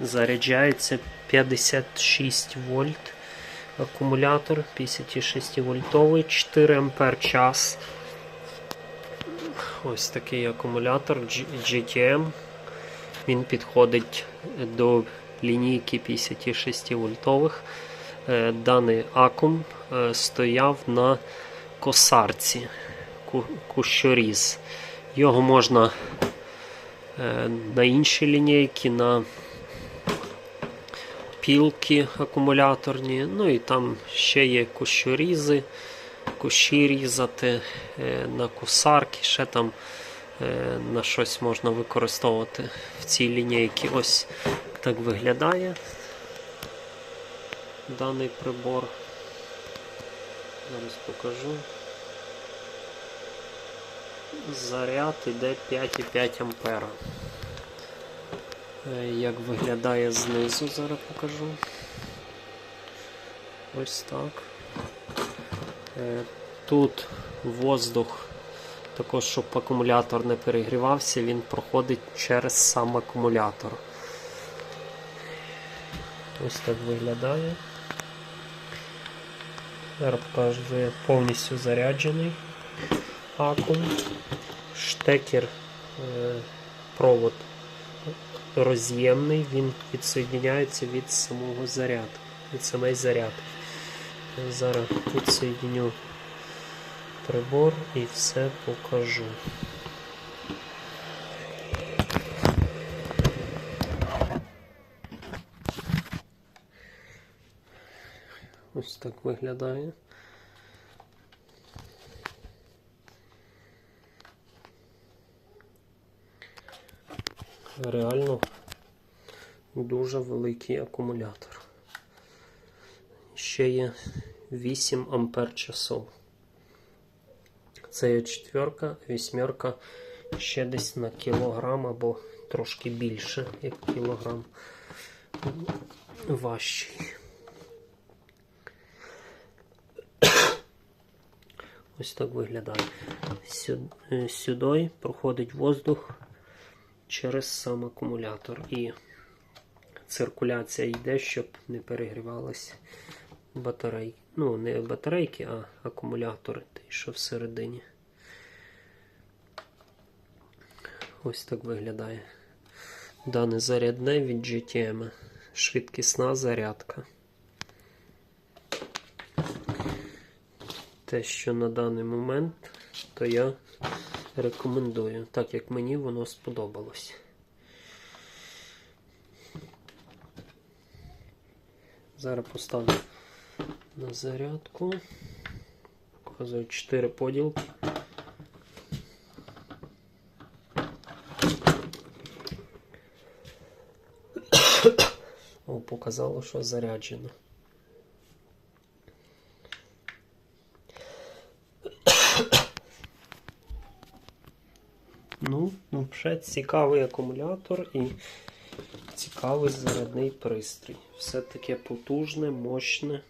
заряджається 56 вольт акумулятор 56 вольтовий, 4 ампер час. Ось такий акумулятор GTM. Він підходить до лінійки 56 вольтових. Е, Даний акум е, стояв на косарці кущоріз. Його можна е, на інші лінійки, на пілки акумуляторні. Ну і там ще є кущорізи, кущі різати е, на кусарки, ще там е, на щось можна використовувати в цій лінійці. Ось так виглядає даний прибор. Зараз покажу. Заряд іде 5,5 ампера. Е, Як виглядає знизу, зараз покажу. Ось так. Е, Тут воздух, також щоб акумулятор не перегрівався, він проходить через сам акумулятор. Ось так виглядає. Зараз покажу, повністю заряджений акум. Штекер, е, провод роз'ємний, він відсоєдняється від самого заряду, від самої зарядки. Я Зараз підсоєдню прибор і все покажу. Ось так виглядає. Реально дуже великий акумулятор. Ще є 8 ампер часов. Це є четверка, вісьмерка ще десь на кілограм або трошки більше, як кілограм важчий. Ось так виглядає. Е, Сюди проходить воздух через сам акумулятор і циркуляція йде, щоб не перегрівалися батарейки. Ну, не батарейки, а акумулятори, той, що всередині. Ось так виглядає. Дане зарядне від GTM. Швидкісна зарядка. Те, що на даний момент, то я рекомендую, так як мені воно сподобалось. Зараз поставлю на зарядку. Показую 4 поділки. О, показало, що заряджено. Ну, взагалі цікавий акумулятор і цікавий зарядний пристрій. Все таке потужне, мощне.